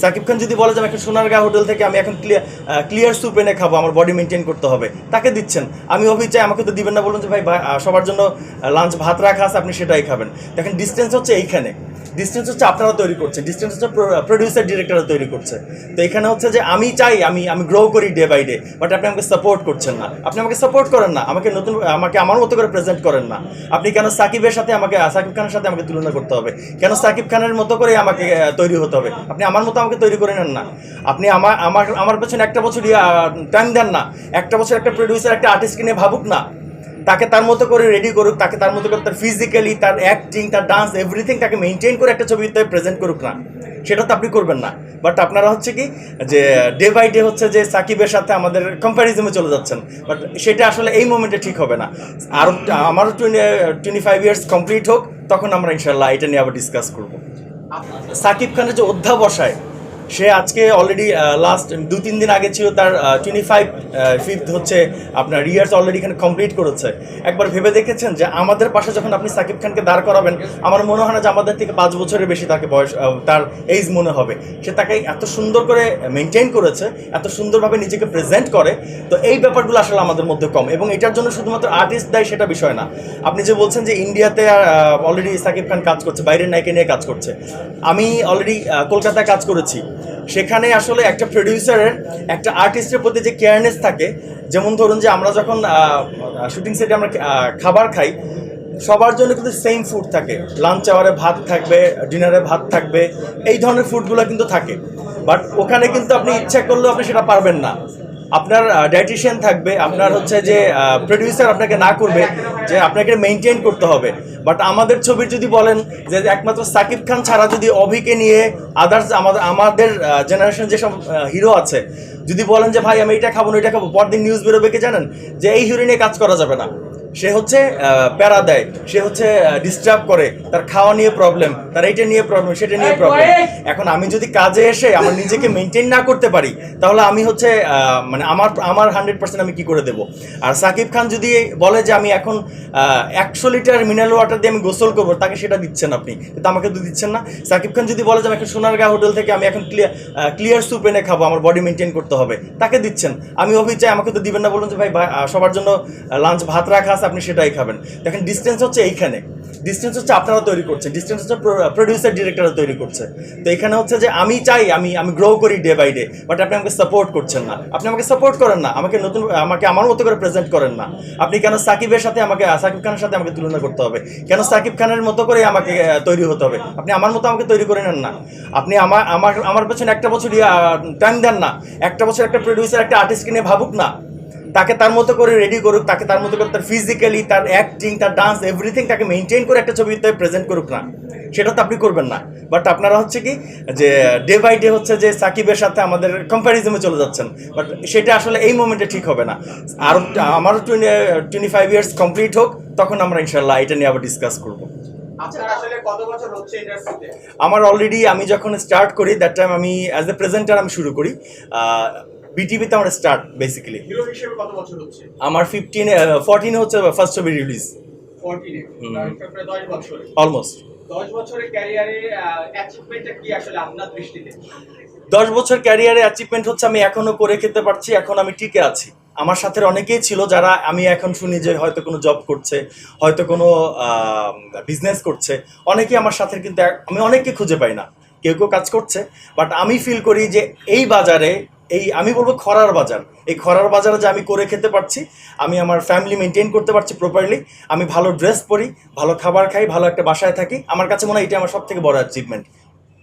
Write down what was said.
সাকিব খান যদি বলে যে আমি একটা সোনারগাঁ হোটেল থেকে আমি এখন ক্লিয়ার ক্লিয়ার স্যুপ এনে খাব, আমার বডি মেনটেন করতে হবে। তাকে দিচ্ছেন। আমি অভি চাই, আমাকে তো দিবেন না, বলুন যে ভাই সবার জন্য লাঞ্চ ভাত রাখা আছে, আপনি সেটাই খাবেন। দেখেন ডিস্টেন্স হচ্ছে এইখানে। ডিস্টেন্স হচ্ছে আপনারা তৈরি করছেন ডিস্টেন্স হচ্ছে প্রডিউসার ডিরেক্টররা তৈরি করছে। তো এখানে হচ্ছে যে আমি চাই, আমি আমি গ্রো করি ডে বাই ডে বাট আপনি আমাকে সাপোর্ট করছেন না। আপনি আমাকে সাপোর্ট করেন না, আমাকে নতুন, আমাকে আমার মতো করে প্রেজেন্ট করেন না। আপনি কেন সাকিবের সাথে আমাকে, সাকিব খানের সাথে আমাকে তুলনা করতে হবে? কেন সাকিব খানের মতো করে আমাকে তৈরি হতে হবে? আপনি আমার মতো আমাকে তৈরি করে নেন না। আপনি আমার আমার আমার পেছনে একটা বছর টাইম দেন না। একটা বছর একটা প্রডিউসার একটা আর্টিস্টকে নিয়ে ভাবুক না। তাকে তার মতো করে রেডি করুক, তাকে তার মতো করে তার ফিজিক্যালি তার অ্যাক্টিং তার ডান্স এভরিথিং তাকে মেনটেন করে একটা ছবিতে প্রেজেন্ট করুক না। সেটা তো আপনি করবেন না। বাট আপনারা হচ্ছে কি, যে ডে বাই ডে হচ্ছে যে সাকিবের সাথে আমাদের কম্প্যারিজমে চলে যাচ্ছেন। বাট সেটা আসলে এই মোমেন্টে ঠিক হবে না। আর আমারও twenty twenty five years complete হোক, তখন আমরা ইনশাল্লাহ এটা নিয়ে আবার ডিসকাস করব। সাকিব খানের যে অধ্যাবসায় সে আজকে অলরেডি লাস্ট দু তিন দিন আগে ছিল তার টোয়েন্টি ফাইভ ফিফথ হচ্ছে আপনার ইয়ার্স অলরেডি এখানে কমপ্লিট করেছে। একবার ভেবে দেখেছেন যে আমাদের পাশে যখন আপনি সাকিব খানকে দাঁড় করাবেন, আমার মনে হয় না যে আমাদের থেকে পাঁচ বছরের বেশি তাকে বয়স তার এইজ মনে হবে। সে তাকে এত সুন্দর করে মেনটেন করেছে, এত সুন্দরভাবে নিজেকে প্রেজেন্ট করে, তো এই ব্যাপারগুলো আসলে আমাদের মধ্যে কম। এবং এটার জন্য শুধুমাত্র আর্টিস্ট দায়ী সেটা বিষয় না। আপনি যে বলছেন যে ইন্ডিয়াতে অলরেডি সাকিব খান কাজ করছে, বাইরের নায়িকা নিয়ে কাজ করছে। আমি অলরেডি কলকাতায় কাজ করেছি। সেখানে আসলে একটা প্রডিউসারের একটা আর্টিস্টের প্রতি যে কেয়ারনেস থাকে, যেমন ধরুন যে আমরা যখন শুটিং সেটে আমরা খাবার খাই, সবার জন্য কিন্তু সেম ফুড থাকে। লাঞ্চ আওয়ারে ভাত থাকবে ডিনারে ভাত থাকবে, এই ধরনের ফুডগুলো কিন্তু থাকে। বাট ওখানে কিন্তু আপনি ইচ্ছা করলেও আপনি সেটা পারবেন না। আপনার ডায়েটিশিয়ান থাকবে, আপনার হচ্ছে যে প্রডিউসার আপনাকে না করবে, যে আপনাকে মেনটেন করতে হবে। বাট আমাদের ছবির যদি বলেন যে একমাত্র সাকিব খান ছাড়া যদি অভিকে নিয়ে আদার্স আমাদের আমাদের জেনারেশন যেসব হিরো আছে, যদি বলেন যে, ভাই, আমি এটা খাব না, এটা খাব, পরদিন নিউজ বেরোবে, কি জানেন? যে এই হিরো নিয়ে কাজ করা যাবে না। সে হচ্ছে প্যারা দেয়। সে হচ্ছে ডিস্টার্ব করে। তার খাওয়া নিয়ে প্রবলেম তার এইটা নিয়ে প্রবলেম সেটা নিয়ে প্রবলেম এখন আমি যদি কাজে এসে আমার নিজেকে মেনটেন না করতে পারি তাহলে আমি হচ্ছে মানে আমার আমার হান্ড্রেড পার্সেন্ট আমি কি করে দেবো? আর সাকিব খান যদি বলে যে আমি এখন একশো লিটার মিনারেল ওয়াটার দিয়ে আমি গোসল করব তাকে সেটা দিচ্ছেন আপনি। কিন্তু আমাকে তো দিচ্ছেন না। সাকিব খান যদি বলে যে আমি এখন সোনারগাঁ হোটেল থেকে আমি এখন ক্লিয়ার ক্লিয়ার স্যুপ এনে খাব আমার বডি মেনটেন করতে হবে তাকে দিচ্ছেন। আমি অভি চাই আমাকে তো দিবেন না বলুন যে ভাই ভাই, সবার জন্য লাঞ্চ ভাত রাখা আছে আপনি সেটাই খাবেন। দেখেন ডিস্টেন্স হচ্ছে এইখানে। ডিস্টেন্স হচ্ছে আপনারা তৈরি করছেন ডিস্টেন্স হচ্ছে প্রডিউসার ডিরেক্টররা তৈরি করছে। তো এখানে হচ্ছে যে আমি চাই, আমি আমি গ্রো করি ডে বাই ডে বাট আপনি আমাকে সাপোর্ট করছেন না। আপনি আমাকে সাপোর্ট করেন না। আমাকে নতুন, আমাকে আমার মতো করে প্রেজেন্ট করেন না। আপনি কেন সাকিবের সাথে আমাকে, সাকিব খানের সাথে আমাকে তুলনা করতে হবে? কেন সাকিব খানের মতো করে আমাকে তৈরি হতে হবে? আপনি আমার মতো আমাকে তৈরি করে নেন না। আপনি আমার আমার আমার পেছনে একটা বছর টাইম দেন না। একটা বছর একটা প্রডিউসার একটা আর্টিস্টকে নিয়ে ভাবুক না। তাকে তার মতো করে রেডি করুক তাকে তার মতো করে তার ফিজিক্যালি তার অ্যাক্টিং তার ডান্স এভরিথিং তাকে মেনটেন করে একটা ছবিতে প্রেজেন্ট করুক না। সেটা তো আপনি করবেন না। বাট আপনারা হচ্ছে কি যে ডে বাই ডে হচ্ছে যে সাকিবের সাথে আমাদের কম্প্যারিজমে চলে যাচ্ছেন। বাট সেটা আসলে এই মোমেন্টে ঠিক হবে না। আর আমারও twenty twenty five years complete হোক তখন আমরা ইনশাল্লাহ এটা নিয়ে আবার ডিসকাস করব। আমার অলরেডি আমি যখন স্টার্ট করি দ্যাট টাইম আমি অ্যাজ এ প্রেজেন্টার আমি শুরু করি। বিটিভিতে আমার স্টার্ট বেসিক্যালি হিরো হিসেবে কত বছর হচ্ছে? আমার ফিফটিন ফোরটিনে হচ্ছে ফার্স্ট ছবি রিলিজ অলমোস্ট দশ বছরের ক্যারিয়ারে অ্যাচিভমেন্টটা কি আসলে আপনার দৃষ্টিতে? দশ বছর ক্যারিয়ারে অ্যাচিভমেন্ট হচ্ছে আমি এখনও করে খেতে পারছি এখন আমি টিকে আছি। আমার সাথে অনেকেই ছিল যারা আমি এখন শুনি যে হয়তো কোনো জব করছে হয়তো কোনো বিজনেস করছে। অনেকেই আমার সাথে কিন্তু আমি অনেককে খুঁজে পাই না। কেউ কেউ কাজ করছে বাট আমি ফিল করি যে এই বাজারে এই আমি বলব খরার বাজার। এই খরার বাজারে যে আমি করে খেতে পারছি, আমি আমার ফ্যামিলি মেনটেন করতে পারছি প্রপারলি আমি ভালো ড্রেস পরি, ভালো খাবার খাই, ভালো একটা বাসায় থাকি, আমার কাছে মনে হয় এটা আমার সব থেকে বড় অ্যাচিভমেন্ট